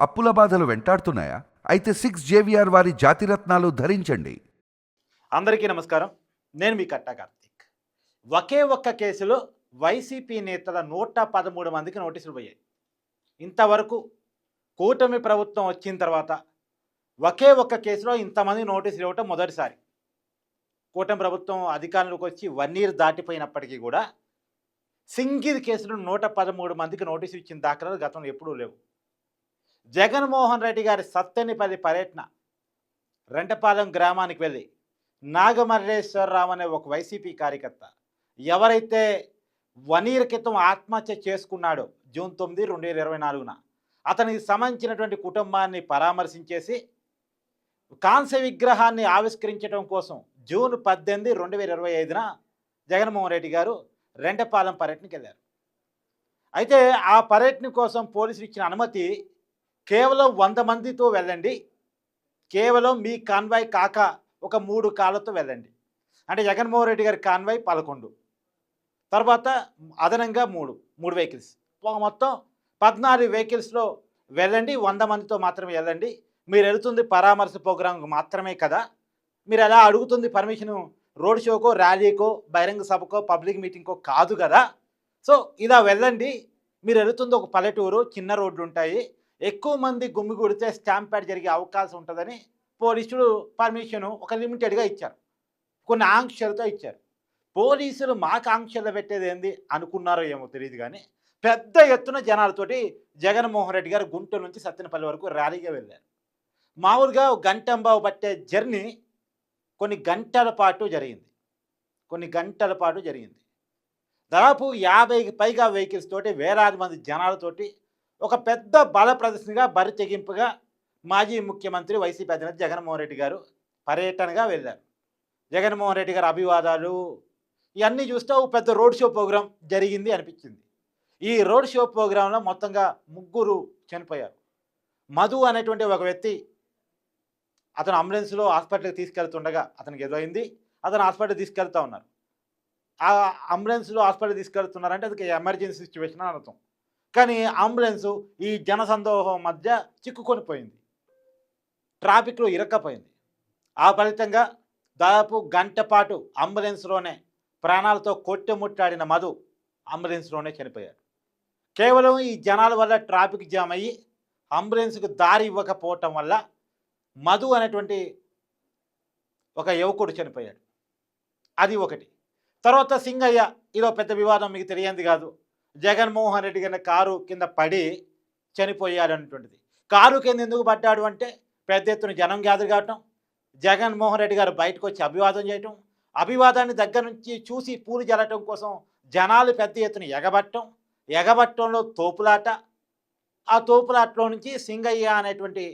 అప్పుల బాధలు వెంటాడుతున్నాయా? అయితే సిక్స్ జేవిఆర్ వారి జాతిరత్నాలు ధరించండి. అందరికీ నమస్కారం. నేను మీ కట్టా కార్తీక్. ఒకే ఒక్క కేసులో వైసీపీ నేతల నూట పదమూడు మందికి నోటీసులు పోయాయి. ఇంతవరకు కూటమి ప్రభుత్వం వచ్చిన తర్వాత ఒకే ఒక్క కేసులో ఇంతమంది నోటీసులు ఇవ్వటం మొదటిసారి. కూటమి ప్రభుత్వం అధికారంలోకి వచ్చి వన్ ఇయర్ దాటిపోయినప్పటికీ కూడా సింగిల్ కేసులు నూట పదమూడు మందికి నోటీసు ఇచ్చిన దాఖలాలు గతంలో ఎప్పుడూ లేవు. జగన్మోహన్ రెడ్డి గారి సత్తెనిపల్లి పర్యటన రెంటపాలెం గ్రామానికి వెళ్ళి నాగమల్లేశ్వరరావు అనే ఒక వైసీపీ కార్యకర్త ఎవరైతే వనీర్ క్రితం ఆత్మహత్య చేసుకున్నాడో జూన్ తొమ్మిది రెండు వేల ఇరవై నాలుగున అతనికి సంబంధించినటువంటి కుటుంబాన్ని పరామర్శించేసి కాంస్య విగ్రహాన్ని ఆవిష్కరించడం కోసం జూన్ పద్దెనిమిది రెండు వేల ఇరవై ఐదున జగన్మోహన్ రెడ్డి గారు రెండపాలెం పర్యటనకి వెళ్ళారు. అయితే ఆ పర్యటన కోసం పోలీసులు ఇచ్చిన అనుమతి కేవలం వంద మందితో వెళ్ళండి. కేవలం మీ కాన్వాయ్ కాక ఒక మూడు కాళ్ళతో వెళ్ళండి. అంటే జగన్మోహన్ రెడ్డి గారి కాన్వాయ్ పదకొండు. తర్వాత అదనంగా మూడు మూడు వెహికల్స్. ఒక మొత్తం పద్నాలుగు వెహికల్స్లో వెళ్ళండి. వంద మందితో మాత్రమే వెళ్ళండి. మీరు వెళుతుంది పరామర్శ ప్రోగ్రాంకు మాత్రమే కదా. మీరు ఎలా అడుగుతుంది పర్మిషన్? రోడ్ షోకో ర్యాలీకో బహిరంగ సభకో పబ్లిక్ మీటింగ్కో కాదు కదా. సో ఇలా వెళ్ళండి. మీరు వెళుతుంది ఒక పల్లెటూరు చిన్న రోడ్లు ఉంటాయి. ఎక్కువ మంది గుమ్మిగూడితే స్టాంప్ ప్యాడ్ జరిగే అవకాశం ఉంటుందని పోలీసులు పర్మిషన్ ఒక లిమిటెడ్గా ఇచ్చారు. కొన్ని ఆంక్షలతో ఇచ్చారు. పోలీసులు మాకు ఆంక్షలు పెట్టేది ఏంది అనుకున్నారో ఏమో తెలియదు కానీ పెద్ద ఎత్తున జనాలతోటి జగన్మోహన్ రెడ్డి గారు గుంటూరు నుంచి సత్తెనపల్లి వరకు ర్యాలీగా వెళ్ళారు. మామూలుగా ఒక గంటంబావు పట్టే జర్నీ కొన్ని గంటల పాటు జరిగింది. కొన్ని గంటల పాటు జరిగింది. దాదాపు యాభైకి పైగా వెహికల్స్ తోటి వేలాది మంది జనాలతోటి ఒక పెద్ద బల ప్రదర్శనగా బరి తెగింపుగా మాజీ ముఖ్యమంత్రి వైసీపీ అధినేత జగన్మోహన్ రెడ్డి గారు పర్యటనగా వెళ్ళారు. జగన్మోహన్ రెడ్డి గారు అభివాదాలు ఇవన్నీ చూస్తే ఒక పెద్ద రోడ్ షో ప్రోగ్రాం జరిగింది అనిపించింది. ఈ రోడ్ షో ప్రోగ్రాంలో మొత్తంగా ముగ్గురు చనిపోయారు. మధు అనేటువంటి ఒక వ్యక్తి అతను అంబులెన్స్లో హాస్పిటల్కి తీసుకెళ్తుండగా అతనికి ఏదో అయింది అతను హాస్పిటల్ తీసుకెళ్తా ఉన్నారు. ఆ అంబులెన్స్లో హాస్పిటల్ తీసుకెళ్తున్నారంటే అది ఎమర్జెన్సీ సిచ్యువేషన్ అని అర్థం. కానీ అంబులెన్స్ ఈ జనసందోహం మధ్య చిక్కుకొని పోయింది. ట్రాఫిక్లో ఇరక్కపోయింది. ఆ ఫలితంగా దాదాపు గంట పాటు అంబులెన్స్లోనే ప్రాణాలతో కొట్టుముట్టాడిన మధు అంబులెన్స్లోనే చనిపోయాడు. కేవలం ఈ జనాల వల్ల ట్రాఫిక్ జామ్ అయ్యి అంబులెన్స్కు దారి ఇవ్వకపోవటం వల్ల మధు అనేటువంటి ఒక యువకుడు చనిపోయాడు. అది ఒకటి. తర్వాత సింగయ్య ఇదో పెద్ద వివాదం మీకు తెలియంది కాదు. జగన్మోహన్ రెడ్డి గారి కారు కింద పడి చనిపోయాడనటువంటిది కారు కింద ఎందుకు పడ్డాడు అంటే పెద్ద ఎత్తున జనం గ్యాదర్ కావటం జగన్మోహన్ రెడ్డి గారు బయటకు వచ్చి అభివాదం చేయటం అభివాదాన్ని దగ్గర నుంచి చూసి పూలు జల్లటం కోసం జనాలు పెద్ద ఎత్తున ఎగబట్టం ఎగబట్టంలో తోపులాట ఆ తోపులాటలో నుంచి సింగయ్య అనేటువంటి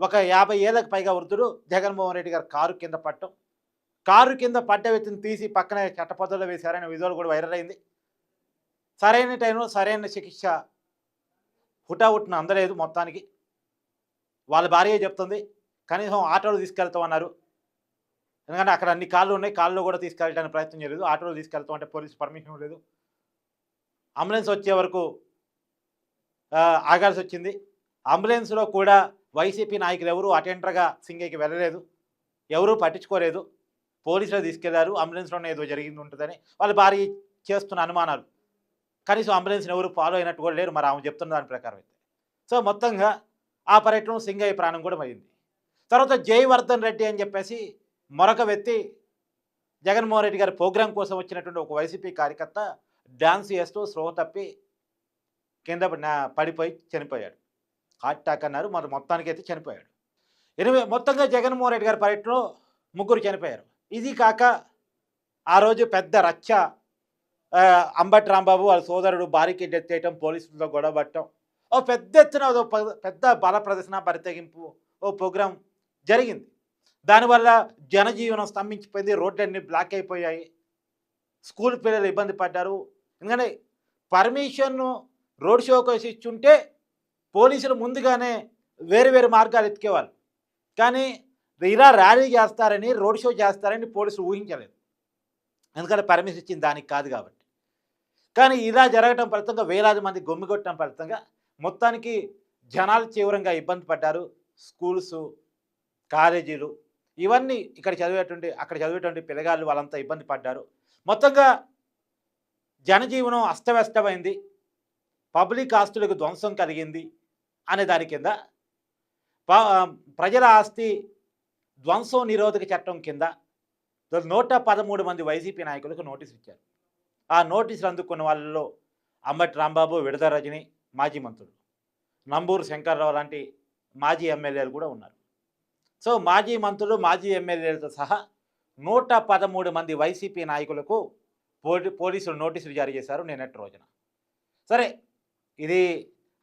ఒక యాభై ఏళ్ళకి పైగా వృద్ధుడు జగన్మోహన్ రెడ్డి గారు కారు కింద పట్టడం కారు కింద పడ్డ వ్యక్తిని తీసి పక్కనే చట్టపద్ధతిలో వేశారనే విధులు కూడా వైరల్ అయింది. సరైన టైంలో సరైన చికిత్స హుటాహుట్న అందలేదు మొత్తానికి. వాళ్ళ భార్య చెప్తుంది కనీసం ఆటోలో తీసుకెళ్తామన్నారు ఎందుకంటే అక్కడ అన్ని కాళ్ళు ఉన్నాయి కాళ్ళు కూడా తీసుకెళ్ళడానికి ప్రయత్నం చేయలేదు. ఆటోలో తీసుకెళ్తాం అంటే పోలీసు పర్మిషన్ లేదు. అంబులెన్స్ వచ్చే వరకు ఆగాల్సి వచ్చింది. అంబులెన్స్లో కూడా వైసీపీ నాయకులు ఎవరు అటెండర్గా సింగయ్యకి వెళ్ళలేదు ఎవరూ పట్టించుకోలేదు. పోలీసులు తీసుకెళ్ళారు అంబులెన్స్లోనే ఏదో జరిగింది ఉంటుందని వాళ్ళ భార్య చేస్తున్న అనుమానాలు. కనీసం అంబులెన్స్ని ఎవరు ఫాలో అయినట్టు కూడా లేరు. మరి ఆమె చెప్తున్న దాని ప్రకారం అయితే. సో మొత్తంగా ఆ పర్యటన సింగయ్య ప్రాణం కూడా అయింది తర్వాత జయవర్ధన్ రెడ్డి అని చెప్పేసి మరొక వ్యక్తి జగన్మోహన్ రెడ్డి గారి ప్రోగ్రాం కోసం వచ్చినటువంటి ఒక వైసీపీ కార్యకర్త డ్యాన్స్ చేస్తూ స్లో తప్పి కింద పడిపోయి చనిపోయాడు. హార్ట్ అటాక్ అన్నారు. మరి మొత్తానికి అయితే చనిపోయాడు. ఎనిమిది మొత్తంగా జగన్మోహన్ రెడ్డి గారి పర్యటనలో ముగ్గురు చనిపోయారు. ఇది కాక ఆ రోజు పెద్ద రచ్చ అంబటి రాంబాబు వాళ్ళ సోదరుడు భారీకి డెత్ చేయటం పోలీసులతో గొడవ పట్టడం. ఓ పెద్ద ఎత్తున ఓ పెద్ద బల ప్రదర్శన పరితెగింపు ఓ ప్రోగ్రాం జరిగింది. దానివల్ల జనజీవనం స్తంభించిపోయింది రోడ్లన్నీ బ్లాక్ అయిపోయాయి. స్కూల్ పిల్లలు ఇబ్బంది పడ్డారు. ఎందుకంటే పర్మిషన్ను రోడ్ షో కోసం ఇచ్చుంటే పోలీసులు ముందుగానే వేరు వేరు మార్గాలు ఎత్తుకేవాళ్ళు. కానీ ఇలా ర్యాలీ చేస్తారని రోడ్ షో చేస్తారని పోలీసులు ఊహించలేదు. ఎందుకంటే పర్మిషన్ ఇచ్చింది దానికి కాదు కాబట్టి. కానీ ఇలా జరగటం ఫలితంగా వేలాది మంది గొమ్మిగొట్టడం ఫలితంగా మొత్తానికి జనాలు తీవ్రంగా ఇబ్బంది పడ్డారు. స్కూల్స్ కాలేజీలు ఇవన్నీ ఇక్కడ చదివేటువంటి అక్కడ చదివేటువంటి పిల్లగాళ్ళు వాళ్ళంతా ఇబ్బంది పడ్డారు. మొత్తంగా జనజీవనం అస్తవ్యస్తమైంది. పబ్లిక్ ఆస్తులకు ధ్వంసం కలిగింది అనే దాని కింద ప్రజల ఆస్తి ధ్వంసం నిరోధక చట్టం కింద నూట పదమూడు మంది వైసీపీ నాయకులకు నోటీస్ ఇచ్చారు. ఆ నోటీసులు అందుకున్న వాళ్ళలో అంబటి రాంబాబు విడద రజని మాజీ మంత్రులు. నంబూరు శంకర్రావు లాంటి మాజీ ఎమ్మెల్యేలు కూడా ఉన్నారు. సో మాజీ మంత్రులు మాజీ ఎమ్మెల్యేలతో సహా నూట పదమూడు మంది వైసీపీ నాయకులకు పోలీ పోలీసులు నోటీసులు జారీ చేశారు నిన్నటి రోజున. సరే ఇది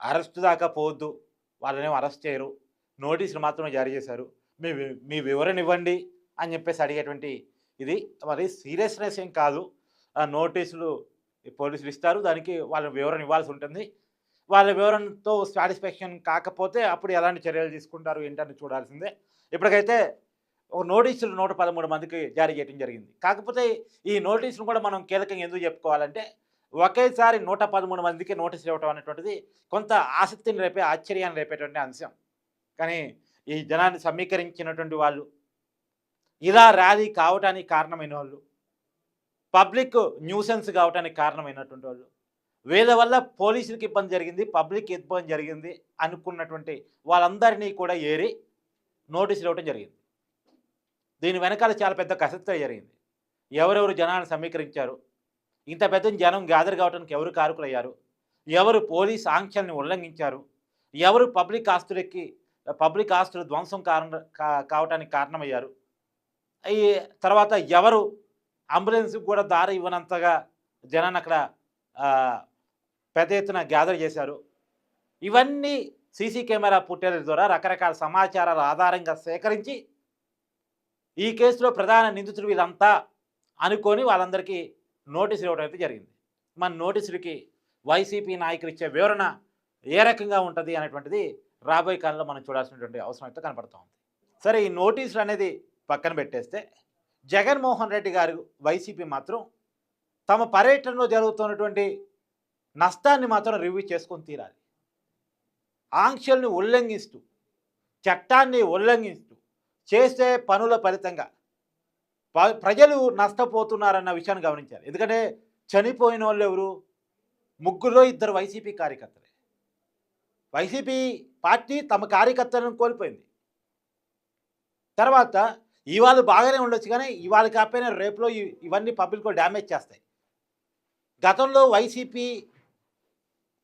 అరెస్ట్ దాకా పోవద్దు. వాళ్ళనేమో అరెస్ట్ చేయరు. నోటీసులు మాత్రమే జారీ చేశారు. మీ మీ వివరణ ఇవ్వండి అని చెప్పేసి అడిగేటువంటి ఇది మరి సీరియస్నెస్ ఏం కాదు. నోటీసులు ఈ పోలీసులు ఇస్తారు. దానికి వాళ్ళ వివరణ ఇవ్వాల్సి ఉంటుంది. వాళ్ళ వివరణతో సాటిస్ఫాక్షన్ కాకపోతే అప్పుడు ఎలాంటి చర్యలు తీసుకుంటారు ఏంటని చూడాల్సిందే. ఇప్పటికైతే ఒక నోటీసులు నూట పదమూడు మందికి జారీ చేయడం జరిగింది. కాకపోతే ఈ నోటీసులు కూడా మనం కీలకంగా ఎందుకు చెప్పుకోవాలంటే ఒకేసారి నూట పదమూడు మందికి నోటీసులు ఇవ్వటం అనేటువంటిది కొంత ఆసక్తిని రేపే ఆశ్చర్యాన్ని రేపేటువంటి అంశం. కానీ ఈ జనాన్ని సమీకరించినటువంటి వాళ్ళు ఇలా ర్యాలీ కావటానికి కారణమైన వాళ్ళు పబ్లిక్ న్యూసెన్స్ కావటానికి కారణమైనటువంటి వాళ్ళు. వీళ్ళ వల్ల పోలీసులకు ఇబ్బంది జరిగింది పబ్లిక్ ఇబ్బంది జరిగింది అనుకున్నటువంటి వాళ్ళందరినీ కూడా ఏరి నోటీసులు ఇవ్వటం జరిగింది. దీని వెనకాల చాలా పెద్ద కసత్త జరిగింది. ఎవరెవరు జనాన్ని సమీకరించారు? ఇంత పెద్ద జనం గ్యాదర్ కావడానికి ఎవరు కారకులయ్యారు? ఎవరు పోలీస్ ఆంక్షల్ని ఉల్లంఘించారు? ఎవరు పబ్లిక్ ఆస్తులకి పబ్లిక్ ఆస్తులు ధ్వంసం కారణ కా- కావటానికి కారణమయ్యారు? ఈ తర్వాత ఎవరు అంబులెన్స్కి కూడా దారి ఇవ్వనంతగా జనాన్ని అక్కడ పెద్ద ఎత్తున గ్యాదర్ చేశారు. ఇవన్నీ సీసీ కెమెరా పుట్టేల ద్వారా రకరకాల సమాచారాల ఆధారంగా సేకరించి ఈ కేసులో ప్రధాన నిందితుడు వీళ్ళంతా అనుకొని వాళ్ళందరికీ నోటీసులు ఇవ్వడం అయితే జరిగింది. మన నోటీసులకి వైసీపీ నాయకులు ఇచ్చే వివరణ ఏ రకంగా ఉంటుంది అనేటువంటిది రాబోయే కాలంలో మనం చూడాల్సినటువంటి అవసరం అయితే కనపడుతూ ఉంది సరే ఈ నోటీసులు అనేది పక్కన పెట్టేస్తే జగన్మోహన్ రెడ్డి గారు వైసీపీ మాత్రం తమ పర్యటనలో జరుగుతున్నటువంటి నష్టాన్ని మాత్రం రివ్యూ చేసుకొని తీరాలి. ఆంక్షల్ని ఉల్లంఘిస్తూ చట్టాన్ని ఉల్లంఘిస్తూ చేసే పనుల ఫలితంగా ప- ప్రజలు నష్టపోతున్నారన్న విషయాన్ని గమనించాలి. ఎందుకంటే చనిపోయిన వాళ్ళు ఎవరు? ముగ్గురులో ఇద్దరు వైసీపీ కార్యకర్తలే. వైసీపీ పార్టీ తమ కార్యకర్తలను కోల్పోయింది. తర్వాత ఇవాళ బాగానే ఉండొచ్చు కానీ ఇవాళ కాకపోయినా రేపులో ఇవన్నీ పబ్లిక్లో డ్యామేజ్ చేస్తాయి. గతంలో వైసీపీ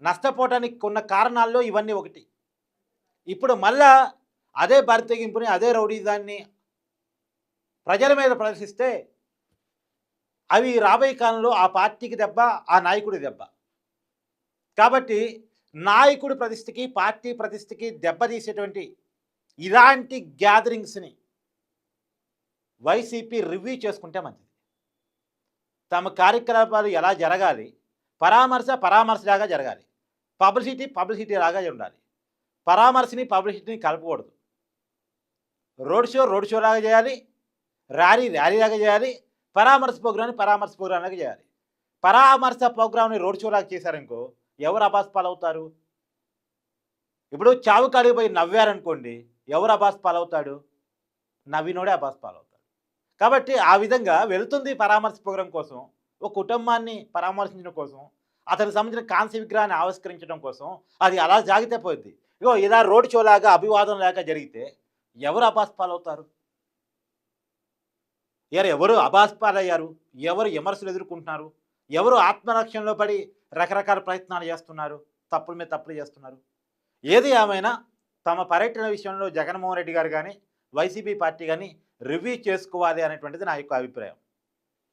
నష్టపోవడానికి ఉన్న కారణాల్లో ఇవన్నీ ఒకటి. ఇప్పుడు మళ్ళా అదే బరితెగింపుని అదే రౌడీదాన్ని ప్రజల మీద ప్రదర్శిస్తే అవి రాబోయే కాలంలో ఆ పార్టీకి దెబ్బ ఆ నాయకుడి దెబ్బ. కాబట్టి నాయకుడి ప్రతిష్టకి పార్టీ ప్రతిష్టకి దెబ్బతీసేటువంటి ఇలాంటి గ్యాదరింగ్స్ని వైసీపీ రివ్యూ చేసుకుంటే మంచిది. తమ కార్యకలాపాలు ఎలా జరగాలి? పరామర్శ పరామర్శలాగా జరగాలి. పబ్లిసిటీ పబ్లిసిటీ లాగా ఉండాలి. పరామర్శని పబ్లిసిటీని కలపకూడదు. రోడ్ షో రోడ్ షో లాగా చేయాలి. ర్యాలీ ర్యాలీ లాగా చేయాలి. పరామర్శ ప్రోగ్రామ్ని పరామర్శ ప్రోగ్రామ్ లాగా చేయాలి. పరామర్శ ప్రోగ్రామ్ని రోడ్ షో లాగా చేశారనుకో ఎవరు అబాస్ పాలవుతారు ఇప్పుడు చావు కాడికి పోయి నవ్వారనుకోండి ఎవరు అబాస్ పాలవుతాడు నవ్వినోడే అబాస్ పాలవుతాడు కాబట్టి ఆ విధంగా వెళుతుంది పరామర్శ ప్రోగ్రాం కోసం ఒక కుటుంబాన్ని పరామర్శించడం కోసం అతనికి సంబంధించిన కాంస్య విగ్రహాన్ని ఆవిష్కరించడం కోసం అది అలా జాగితే పోయింది ఇగో ఇలా రోడ్ షో లాగా అభివాదం లాగా జరిగితే ఎవరు అపాస్పాలవుతారు? ఎవరు ఎవరు ఎవరు విమర్శలు ఎదుర్కొంటున్నారు? ఎవరు ఆత్మరక్షణలో పడి రకరకాల ప్రయత్నాలు చేస్తున్నారు? తప్పుల మీద తప్పులు చేస్తున్నారు? ఏది ఏమైనా తమ పర్యటన విషయంలో జగన్మోహన్ రెడ్డి గారు కానీ వైసీపీ పార్టీ కానీ రివ్యూ చేసుకోవాలి అనేటువంటిది నా యొక్క అభిప్రాయం.